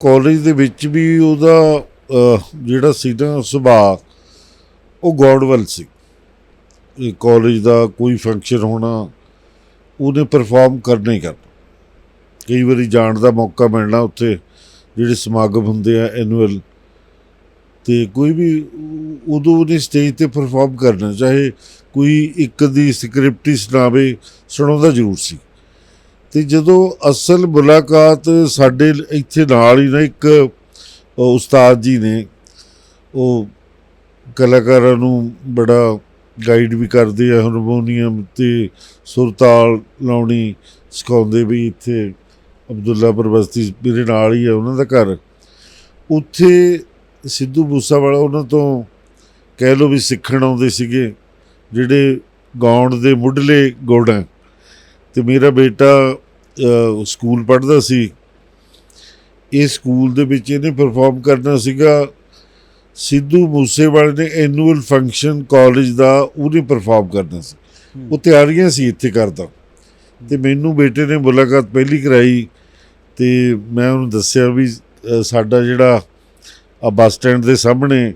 College ਦੇ ਵਿੱਚ ਵੀ ਉਹਦਾ ਜਿਹੜਾ ਸੀ ਨਾ ਸੁਭਾਅ, ਉਹ ਗੋਡਵਲ ਸੀ। ਇਹ ਕਾਲਜ ਦਾ ਕੋਈ ਫੰਕਸ਼ਨ ਹੋਣਾ, ਉਹਨੇ ਪਰਫਾਰਮ ਕਰਨਾ ਹੀ ਕਰਨਾ। ਕਈ ਵਾਰੀ ਜਾਣ ਦਾ ਮੌਕਾ ਮਿਲਣਾ ਉੱਥੇ, ਜਿਹੜੇ ਸਮਾਗਮ ਹੁੰਦੇ ਆ ਐਨੂਅਲ ਤੇ ਕੋਈ ਵੀ ਉਦੋਂ ਉਹਨੇ ਸਟੇਜ ਤੇ ਪਰਫਾਰਮ ਕਰਨਾ, ਚਾਹੇ ਕੋਈ ਇੱਕ ਦੀ ਸਕ੍ਰਿਪਟ ਹੀ ਸੁਣਾਵੇ ਸੁਣਾਉਂਦਾ ਜ਼ਰੂਰ ਸੀ। ਤੇ ਜਦੋਂ ਅਸਲ ਮੁਲਾਕਾਤ ਸਾਡੇ ਇੱਥੇ ਨਾਲ ਹੀ ਨਾ ਇੱਕ ਉਸਤਾਦ ਜੀ ਨੇ, ਉਹ ਕਲਾਕਾਰਾਂ ਨੂੰ ਬੜਾ ਗਾਈਡ ਵੀ ਕਰਦੇ ਆ, ਹਾਰਮੋਨੀਅਮ ਤੇ ਸੁਰਤਾਲ ਲਾਉਣੀ ਸਿਖਾਉਂਦੇ ਵੀ ਇੱਥੇ ਅਬਦੁੱਲਾ ਪਰਵਸਤੀ ਮੇਰੇ ਨਾਲ ਹੀ ਆ, ਉਹਨਾਂ ਦਾ ਘਰ। ਉੱਥੇ ਸਿੱਧੂ ਮੂਸਾਵਾਲਾ ਉਹਨਾਂ ਤੋਂ ਕਹਿ ਲਓ ਵੀ ਸਿੱਖਣ ਆਉਂਦੇ ਸੀਗੇ, ਜਿਹੜੇ ਗਾਉਣ ਦੇ ਮੁੱਢਲੇ ਗੁਣ ਹੈ ਤੇ ਮੇਰਾ ਬੇਟਾ ਸਕੂਲ ਪੜ੍ਹਦਾ ਸੀ। ਇਹ ਸਕੂਲ ਦੇ ਵਿੱਚ ਇਹਨੇ ਪਰਫਾਰਮ ਕਰਨਾ ਸੀਗਾ। ਸਿੱਧੂ ਮੂਸੇਵਾਲੇ ਨੇ ਐਨੂਅਲ ਫੰਕਸ਼ਨ ਕਾਲਜ ਦਾ ਉਹਨੇ ਪਰਫਾਰਮ ਕਰਨਾ ਸੀ। ਉਹ ਤਿਆਰੀਆਂ ਸੀ ਇੱਥੇ ਕਰਦਾ ਤੇ ਮੈਨੂੰ ਬੇਟੇ ਨੇ ਮੁਲਾਕਾਤ ਪਹਿਲੀ ਕਰਾਈ ਤੇ ਮੈਂ ਉਹਨੂੰ ਦੱਸਿਆ ਵੀ ਸਾਡਾ ਜਿਹੜਾ ਆ ਬੱਸ ਸਟੈਂਡ ਦੇ ਸਾਹਮਣੇ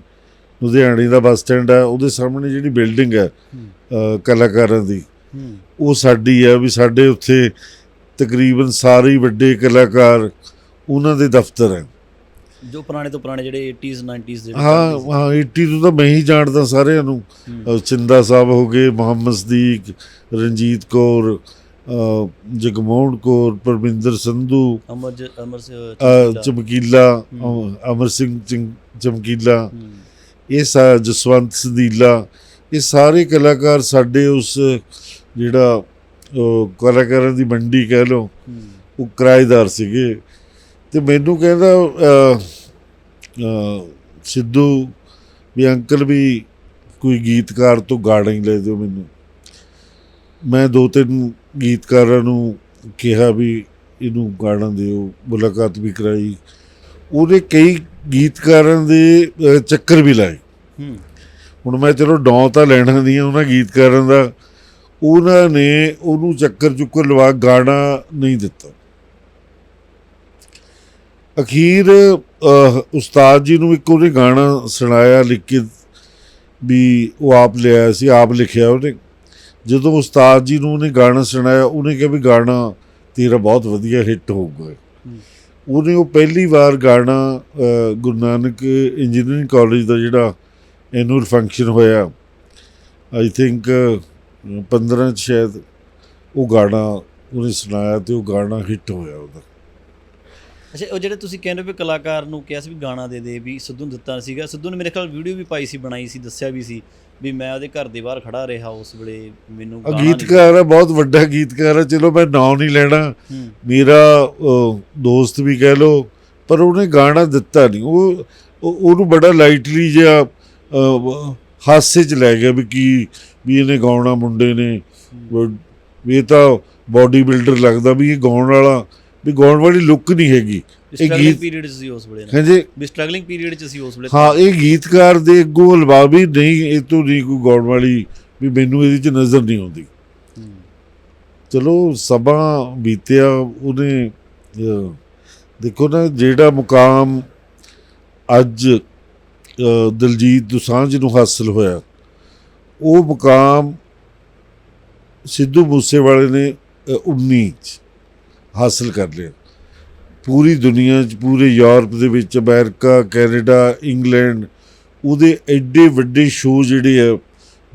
ਲੁਧਿਆਣੇ ਦਾ ਬੱਸ ਸਟੈਂਡ ਹੈ ਉਹਦੇ ਸਾਹਮਣੇ ਜਿਹੜੀ ਬਿਲਡਿੰਗ ਹੈ ਕਲਾਕਾਰਾਂ ਦੀ ਉਹ ਸਾਡੀ ਆ ਵੀ ਸਾਡੇ ਉੱਥੇ ਤਕਰੀਬਨ ਸਾਰੇ ਵੱਡੇ ਕਲਾਕਾਰ ਉਹਨਾਂ ਦੇ ਦਫ਼ਤਰ ਹੈ। ਜੋ ਪੁਰਾਣੇ ਤੋਂ ਪੁਰਾਣੇ ਜਿਹੜੇ 80s 90s ਦੇ ਹਾਂ ਹਾਂ 80 ਤੋਂ ਤਾਂ ਮੈਂ ਹੀ ਜਾਣਦਾ ਸਾਰਿਆਂ ਨੂੰ। ਚਿੰਦਾ ਸਾਹਿਬ ਹੋ ਗਏ ਮੁਹੰਮਦ ਸਦੀਕ ਰਣਜੀਤ ਕੌਰ ਜਗਮੋਹਨ ਕੌਰ ਪਰਮਿੰਦਰ ਸੰਧੂ ਅਮਰ ਚਮਕੀਲਾ। ਅਮਰ ਸਿੰਘ ਚਮਕੀਲਾ। ਇਹ ਸਾ ਜਸਵੰਤ ਸਦੀਲਾ ਇਹ ਸਾਰੇ ਕਲਾਕਾਰ ਸਾਡੇ ਉਸ ਜਿਹੜਾ ਕਲਾਕਾਰਾਂ ਦੀ ਮੰਡੀ ਕਹਿ ਲਓ ਉਹ ਕਿਰਾਏਦਾਰ ਸੀਗੇ। ਤੇ ਮੈਨੂੰ ਕਹਿੰਦਾ ਸਿੱਧੂ ਵੀ ਅੰਕਲ ਵੀ ਕੋਈ ਗੀਤਕਾਰ ਤੋਂ ਗਾਣਾ ਹੀ ਲੈ ਦਿਓ ਮੈਨੂੰ। ਮੈਂ ਦੋ ਤਿੰਨ ਗੀਤਕਾਰਾਂ ਨੂੰ ਕਿਹਾ ਵੀ ਇਹਨੂੰ ਗਾਣਾ ਦਿਓ ਮੁਲਾਕਾਤ ਵੀ ਕਰਾਈ। ਉਹਨੇ ਕਈ ਗੀਤਕਾਰਾਂ ਦੇ ਚੱਕਰ ਵੀ ਲਾਏ। ਹੁਣ ਮੈਂ ਚਲੋ ਡੌਂ ਤਾਂ ਲੈਣਾ ਨਹੀਂ ਉਹਨਾਂ ਗੀਤਕਾਰਾਂ ਦਾ। ਉਹਨਾਂ ਨੇ ਉਹਨੂੰ ਚੱਕਰ ਚੁੱਕਰ ਲਵਾ ਗਾਣਾ ਨਹੀਂ ਦਿੱਤਾ। ਅਖੀਰ ਉਸਤਾਦ ਜੀ ਨੂੰ ਇੱਕ ਉਹਨੇ ਗਾਣਾ ਸੁਣਾਇਆ, ਲਿਖ ਕੇ ਵੀ ਉਹ ਆਪ ਲਿਆ ਸੀ, ਆਪ ਲਿਖਿਆ ਉਹਨੇ। ਜਦੋਂ ਉਸਤਾਦ ਜੀ ਨੂੰ ਉਹਨੇ ਗਾਣਾ ਸੁਣਾਇਆ, ਉਹਨੇ ਕਿਹਾ ਵੀ ਗਾਣਾ ਤੇਰਾ ਬਹੁਤ ਵਧੀਆ ਹਿੱਟ ਹੋਊਗਾ। ਉਹਨੇ ਉਹ ਪਹਿਲੀ ਵਾਰ ਗਾਣਾ ਗੁਰੂ ਨਾਨਕ ਇੰਜੀਨੀਅਰਿੰਗ ਕਾਲਜ ਦਾ ਜਿਹੜਾ ਐਨੂਅਲ ਫੰਕਸ਼ਨ ਹੋਇਆ ਆਈ ਥਿੰਕ 15 ਚ ਸ਼ਾਇਦ ਉਹ ਗਾਣਾ ਉਹਨੇ ਸੁਣਾਇਆ ਤੇ ਉਹ ਗਾਣਾ ਹਿੱਟ ਹੋਇਆ ਉਹਦਾ। ਅੱਛਾ ਉਹ ਜਿਹੜੇ ਤੁਸੀਂ ਕਹਿੰਦੇ ਵੀ ਕਲਾਕਾਰ ਨੂੰ ਕਿਹਾ ਸੀ ਵੀ ਗਾਣਾ ਦੇ ਦੇ ਵੀ ਸਿੱਧੂ ਨੂੰ ਦਿੱਤਾ ਸੀਗਾ ਸਿੱਧੂ ਨੇ ਮੇਰੇ ਖਿਆਲ ਵੀਡੀਓ ਵੀ ਪਾਈ ਸੀ ਬਣਾਈ ਸੀ ਦੱਸਿਆ ਵੀ ਸੀ ਵੀ ਮੈਂ ਉਹਦੇ ਘਰ ਦੇ ਬਾਹਰ ਖੜਾ ਰਿਹਾ ਉਸ ਵੇਲੇ ਮੈਨੂੰ ਗਾਣਾ ਗੀਤਕਾਰ ਹੈ ਬਹੁਤ ਵੱਡਾ ਗੀਤਕਾਰ ਹੈ ਚਲੋ ਮੈਂ ਨਾਂ ਨਹੀਂ ਲੈਣਾ। ਮੇਰਾ ਦੋਸਤ ਵੀ ਕਹਿ ਲੋ ਪਰ ਉਹਨੇ ਗਾਣਾ ਦਿੱਤਾ ਨਹੀਂ। ਉਹ ਉਹ- ਉਹਨੂੰ ਬੜਾ ਲਾਈਟਲੀ ਜਿਹਾ ਹਾਸੇ 'ਚ ਲੈ ਗਿਆ ਵੀ ਕੀ ਵੀ ਇਹਨੇ ਗਾਉਣਾ ਮੁੰਡੇ ਨੇ। ਵੀ ਇਹ ਤਾਂ ਬਾਡੀ ਬਿਲਡਰ ਲੱਗਦਾ ਵੀ ਇਹ ਗਾਉਣ ਵਾਲਾ ਵੀ ਗਾਉਣ ਵਾਲੀ ਲੁੱਕ ਨਹੀਂ ਹੈਗੀ। ਇਹ ਗੀਤ- ਪੀਰੀਅਡ ਸੀ ਉਸ ਵੇਲੇ ਕਹਿੰਦੇ ਵੀ ਸਟਰਗਲਿੰਗ ਪੀਰੀਅਡ 'ਚ ਸੀ ਉਸ ਵੇਲੇ ਹਾਂ ਇਹ ਗੀਤਕਾਰ ਦੇ ਅੱਗੋਂ ਹਲਵਾ ਵੀ ਨਹੀਂ ਇਹ ਤੋਂ ਨਹੀਂ ਕੋਈ ਗਾਉਣ ਵਾਲੀ ਵੀ ਮੈਨੂੰ ਇਹਦੇ 'ਚ ਨਜ਼ਰ ਨਹੀਂ ਆਉਂਦੀ। ਚਲੋ ਸਭਾ ਬੀਤਿਆ ਉਹਨੇ ਦੇਖੋ ਨਾ ਜਿਹੜਾ ਮੁਕਾਮ ਅੱਜ ਦਲਜੀਤ ਦੁਸਾਂਝ ਨੂੰ ਹਾਸਲ ਹੋਇਆ। ਉਹ ਮੁਕਾਮ ਸਿੱਧੂ ਮੂਸੇਵਾਲੇ ਨੇ ਅਹ, 19 ਚ ਹਾਸਲ ਕਰ ਲਿਆ। ਪੂਰੀ ਦੁਨੀਆ 'ਚ ਪੂਰੇ ਯੂਰਪ ਦੇ ਵਿੱਚ ਅਮਰੀਕਾ ਕੈਨੇਡਾ ਇੰਗਲੈਂਡ ਉਹਦੇ ਐਡੇ ਵੱਡੇ ਸ਼ੋਅ ਜਿਹੜੇ ਆ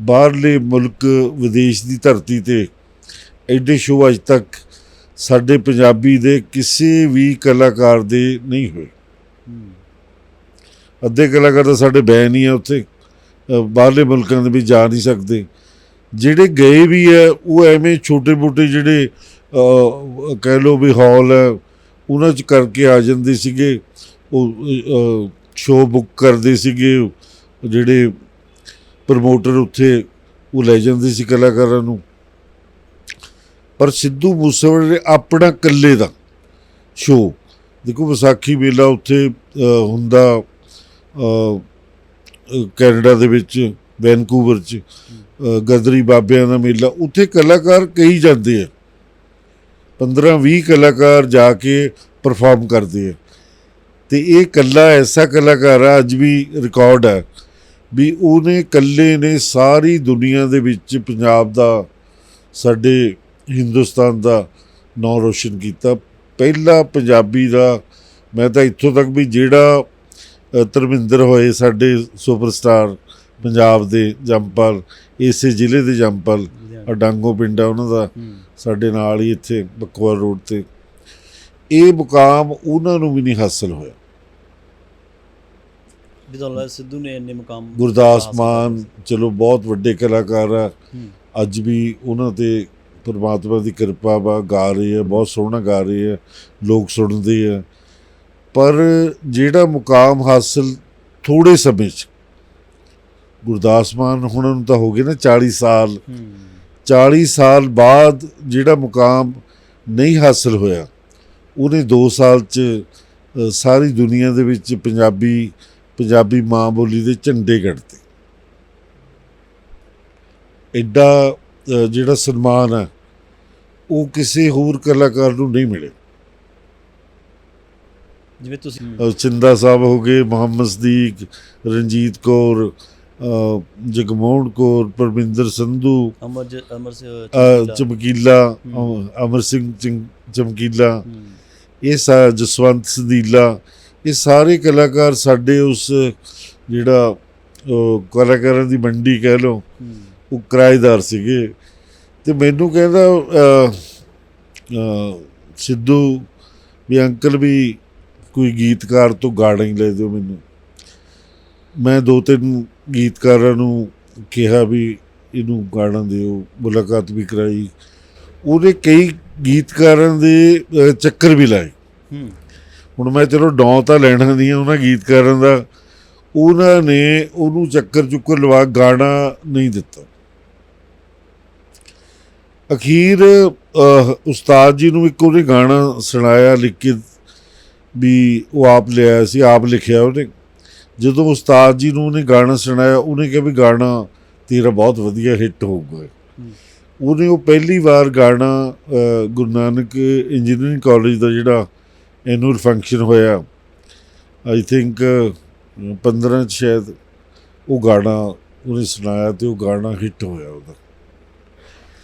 ਬਾਹਰਲੇ ਮੁਲਕ ਵਿਦੇਸ਼ ਦੀ ਧਰਤੀ ਤੇ ਐਡੇ ਸ਼ੋਅ ਅੱਜ ਤੱਕ ਸਾਡੇ ਪੰਜਾਬੀ ਦੇ ਕਿਸੇ ਵੀ ਕਲਾਕਾਰ ਦੇ ਨਹੀਂ ਹੋਏ। ਅੱਧੇ ਕਲਾਕਾਰ ਤਾਂ ਸਾਡੇ ਬੈਨ ਹੀ ਆ ਉੱਥੇ। ਬਾਹਰਲੇ ਮੁਲਕਾਂ ਦੇ ਵੀ ਜਾ ਨਹੀਂ ਸਕਦੇ। ਜਿਹੜੇ ਗਏ ਵੀ ਆ, ਉਹ ਐਵੇਂ ਛੋਟੇ ਮੋਟੇ ਜਿਹੜੇ ਕਹਿ ਲਓ ਵੀ ਹਾਲ ਹੈ ਉਹਨਾਂ 'ਚ ਕਰਕੇ ਆ ਜਾਂਦੇ ਸੀਗੇ। ਉਹ ਸ਼ੋਅ ਬੁੱਕ ਕਰਦੇ ਸੀਗੇ। ਜਿਹੜੇ ਪ੍ਰਮੋਟਰ ਉੱਥੇ, ਉਹ ਲੈ ਜਾਂਦੇ ਸੀ ਕਲਾਕਾਰਾਂ ਨੂੰ। ਪਰ ਸਿੱਧੂ ਮੂਸੇਵਾਲੇ ਨੇ ਆਪਣਾ ਇਕੱਲੇ ਦਾ ਸ਼ੋਅ ਦੇਖੋ ਵਿਸਾਖੀ ਮੇਲਾ ਉੱਥੇ ਹੁੰਦਾ। ਕੈਨੇਡਾ ਦੇ ਵਿੱਚ, ਵੈਨਕੂਵਰ 'ਚ ਗਦਰੀ ਬਾਬਿਆਂ ਦਾ ਮੇਲਾ, ਉੱਥੇ ਕਲਾਕਾਰ ਕਈ ਜਾਂਦੇ ਆ। 15 20 ਕਲਾਕਾਰ ਜਾ ਕੇ ਪਰਫਾਰਮ ਕਰਦੇ ਆ। ਤੇ ਇਹ ਕੱਲਾ ਐਸਾ ਕਲਾਕਾਰ ਆ, ਅੱਜ ਵੀ ਰਿਕਾਰਡ ਹੈ ਵੀ ਉਹਨੇ ਕੱਲੇ ਨੇ ਸਾਰੀ ਦੁਨੀਆ ਦੇ ਵਿੱਚ ਪੰਜਾਬ ਦਾ, ਸਾਡੇ ਹਿੰਦੁਸਤਾਨ ਦਾ ਨਾਂ ਰੋਸ਼ਨ ਕੀਤਾ। ਪਹਿਲਾ ਪੰਜਾਬੀ ਦਾ, ਮੈਂ ਤਾਂ ਇੱਥੋਂ ਤੱਕ ਵੀ ਜਿਹੜਾ ਧਰਮਿੰਦਰ ਹੋਏ ਸਾਡੇ ਸੁਪਰਸਟਾਰ ਪੰਜਾਬ ਦੇ ਜੰਪਲ ਇਸੇ ਜ਼ਿਲ੍ਹੇ ਦੇ ਜੰਪਲ। ਅਡਾਂਗੋ ਪਿੰਡ ਆ ਉਹਨਾਂ ਦਾ। ਸਾਡੇ ਨਾਲ ਹੀ ਇੱਥੇ ਬਕਵਾਰ ਰੋਡ ਤੇ। ਇਹ ਮੁਕਾਮ ਉਹਨਾਂ ਨੂੰ ਵੀ ਨਹੀਂ ਹਾਸਲ ਹੋਇਆ। ਲੱਗਦਾ ਸਿੱਧੂ ਨੇ ਇੰਨੇ ਮੁਕਾਮ ਗੁਰਦਾਸ ਮਾਨ ਚਲੋ ਬਹੁਤ ਵੱਡੇ ਕਲਾਕਾਰ ਆ। ਅੱਜ ਵੀ ਉਹਨਾਂ ਤੇ ਪਰਮਾਤਮਾ ਦੀ ਕਿਰਪਾ ਵਾ ਗਾ ਰਹੇ ਆ ਬਹੁਤ ਸੋਹਣਾ ਗਾ ਰਹੇ ਆ। ਲੋਕ ਸੁਣਦੇ ਆ। ਪਰ ਜਿਹੜਾ ਮੁਕਾਮ ਹਾਸਲ ਥੋੜੇ ਸਮੇਂ 'ਚ ਗੁਰਦਾਸ ਮਾਨ ਹੁਣ ਨੂੰ ਤਾਂ ਹੋ ਗਏ ਨਾ 40 ਸਾਲ। ਹੂੰ 40 ਸਾਲ ਬਾਅਦ ਜਿਹੜਾ ਮੁਕਾਮ ਨਹੀਂ ਹਾਸਲ ਹੋਇਆ, ਉਹਨੇ 2 ਸਾਲ 'ਚ ਸਾਰੀ ਦੁਨੀਆ ਦੇ ਵਿੱਚ ਪੰਜਾਬੀ ਪੰਜਾਬੀ ਮਾਂ ਬੋਲੀ ਦੇ ਝੰਡੇ ਗੱਡਤੇ ਐਡਾ ਜਿਹੜਾ ਸਨਮਾਨ ਹੈ, ਉਹ ਕਿਸੇ ਹੋਰ ਕਲਾਕਾਰ ਨੂੰ ਨਹੀਂ ਮਿਲੇ ਜਿਵੇਂ ਤੁਸੀਂ ਚਿੰਦਾ ਸਾਹਿਬ ਹੋ ਗਏ ਮੁਹੰਮਦ ਸਦੀਕ ਰਣਜੀਤ ਕੌਰ ਜਗਮੋਹਨ ਕੌਰ ਪਰਮਿੰਦਰ ਸੰਧੂ ਅਮਰ ਅਮਰ ਚਮਕੀਲਾ। ਅਮਰ ਸਿੰਘ ਚਮਕੀਲਾ। ਇਹ ਸਾ ਜਸਵੰਤ ਸਦੀਲਾ ਇਹ ਸਾਰੇ ਕਲਾਕਾਰ ਸਾਡੇ ਉਸ ਜਿਹੜਾ ਕਲਾਕਾਰਾਂ ਦੀ ਮੰਡੀ ਕਹਿ ਲਓ ਉਹ ਕਿਰਾਏਦਾਰ ਸੀਗੇ। ਤੇ ਮੈਨੂੰ ਕਹਿੰਦਾ ਸਿੱਧੂ ਵੀ ਅੰਕਲ ਵੀ ਕੋਈ ਗੀਤਕਾਰ ਤੋਂ ਗਾਣਾ ਹੀ ਲੈ ਦਿਓ ਮੈਨੂੰ। ਮੈਂ ਦੋ ਤਿੰਨ ਗੀਤਕਾਰਾਂ ਨੂੰ ਕਿਹਾ ਵੀ ਇਹਨੂੰ ਗਾਣਾ ਦਿਓ ਮੁਲਾਕਾਤ ਵੀ ਕਰਾਈ। ਉਹਨੇ ਕਈ ਗੀਤਕਾਰਾਂ ਦੇ ਚੱਕਰ ਵੀ ਲਾਏ। ਹੁਣ ਮੈਂ ਚਲੋ ਡੌਂ ਤਾਂ ਲੈਣਾ ਨਹੀਂ ਆ ਉਹਨਾਂ ਗੀਤਕਾਰਾਂ ਦਾ ਉਹਨਾਂ ਨੇ ਉਹਨੂੰ ਚੱਕਰ ਚੁੱਕਰ ਲਵਾ ਗਾਣਾ ਨਹੀਂ ਦਿੱਤਾ। ਅਖੀਰ ਉਸਤਾਦ ਜੀ ਨੂੰ ਇੱਕ ਉਹਨੇ ਗਾਣਾ ਸੁਣਾਇਆ ਲਿਖ ਕੇ ਵੀ ਉਹ ਆਪ ਲਿਆਇਆ ਸੀ, ਆਪ ਲਿਖਿਆ ਉਹਨੇ। ਜਦੋਂ ਉਸਤਾਦ ਜੀ ਨੂੰ ਉਹਨੇ ਗਾਣਾ ਸੁਣਾਇਆ, ਉਹਨੇ ਕਿਹਾ ਵੀ ਗਾਣਾ ਤੇਰਾ ਬਹੁਤ ਵਧੀਆ ਹਿੱਟ ਹੋਊਗਾ। ਉਹਨੇ ਉਹ ਪਹਿਲੀ ਵਾਰ ਗਾਣਾ ਗੁਰੂ ਨਾਨਕ ਇੰਜੀਨੀਅਰਿੰਗ ਕਾਲਜ ਦਾ ਜਿਹੜਾ ਐਨੂਅਲ ਫੰਕਸ਼ਨ ਹੋਇਆ ਆਈ ਥਿੰਕ 15 ਚ ਸ਼ਾਇਦ ਉਹ ਗਾਣਾ ਉਹਨੇ ਸੁਣਾਇਆ ਤੇ ਉਹ ਗਾਣਾ ਹਿੱਟ ਹੋਇਆ ਉਹਦਾ।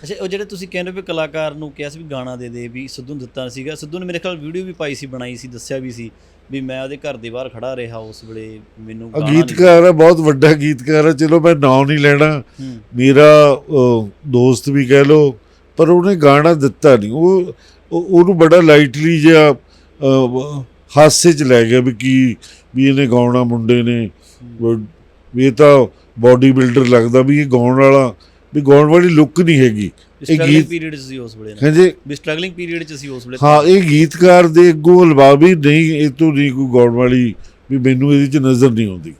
ਅੱਛਾ ਉਹ ਜਿਹੜੇ ਤੁਸੀਂ ਕਹਿੰਦੇ ਵੀ ਕਲਾਕਾਰ ਨੂੰ ਕਿਹਾ ਸੀ ਵੀ ਗਾਣਾ ਦੇ ਦੇ ਵੀ ਸਿੱਧੂ ਨੂੰ ਦਿੱਤਾ ਸੀਗਾ ਸਿੱਧੂ ਨੇ ਮੇਰੇ ਖਿਆਲ ਵੀਡੀਓ ਵੀ ਪਾਈ ਸੀ ਬਣਾਈ ਸੀ ਦੱਸਿਆ ਵੀ ਸੀ ਵੀ ਮੈਂ ਉਹਦੇ ਘਰ ਦੇ ਬਾਹਰ ਖੜਾ ਰਿਹਾ ਉਸ ਵੇਲੇ ਮੈਨੂੰ ਗਾਣਾ ਨਹੀਂ- ਗੀਤਕਾਰ ਹੈ ਬਹੁਤ ਵੱਡਾ ਗੀਤਕਾਰ ਹੈ ਚਲੋ ਮੈਂ ਨਾਂ ਨਹੀਂ ਲੈਣਾ। ਹੂੰ। ਮੇਰਾ ਅਹ, ਦੋਸਤ ਵੀ ਕਹਿ ਲੋ ਪਰ ਉਹਨੇ ਗਾਣਾ ਦਿੱਤਾ ਨਹੀਂ। ਉਹ ਉਹ- ਉਹਨੂੰ ਬੜਾ ਲਾਈਟਲੀ ਜਿਹਾ ਅਹ, ਹਾਸੇ 'ਚ ਲੈ ਗਿਆ ਵੀ ਕੀ ਵੀ ਇਹਨੇ ਗਾਉਣਾ ਮੁੰਡੇ ਨੇ। ਵੀ ਵੀ ਇਹ ਤਾਂ ਬਾਡੀ ਬਿਲਡਰ ਲੱਗਦਾ ਵੀ ਇਹ ਗਾਉਣ ਵਾਲਾ ਵੀ ਗਾਉਣ ਵਾਲੀ ਲੁੱਕ ਨਹੀਂ ਹੈਗੀ। ਇਹ ਗੀਤ ਪੀਰੀਅਡ ਸੀ ਉਸ ਵੇਲੇ ਹਾਂਜੀ। ਵੀ ਸਟਰਗਲਿੰਗ ਪੀਰੀਅਡ 'ਚ ਸੀ ਉਸ ਵੇਲੇ ਹਾਂ ਇਹ ਗੀਤਕਾਰ ਦੇ ਅੱਗੋਂ ਹਲਵਾ ਵੀ ਨਹੀਂ ਇਹ ਤੋਂ ਨਹੀਂ ਕੋਈ ਗਾਉਣ ਵਾਲੀ ਵੀ ਮੈਨੂੰ ਇਹਦੇ 'ਚ ਨਜ਼ਰ ਨਹੀਂ ਆਉਂਦੀ।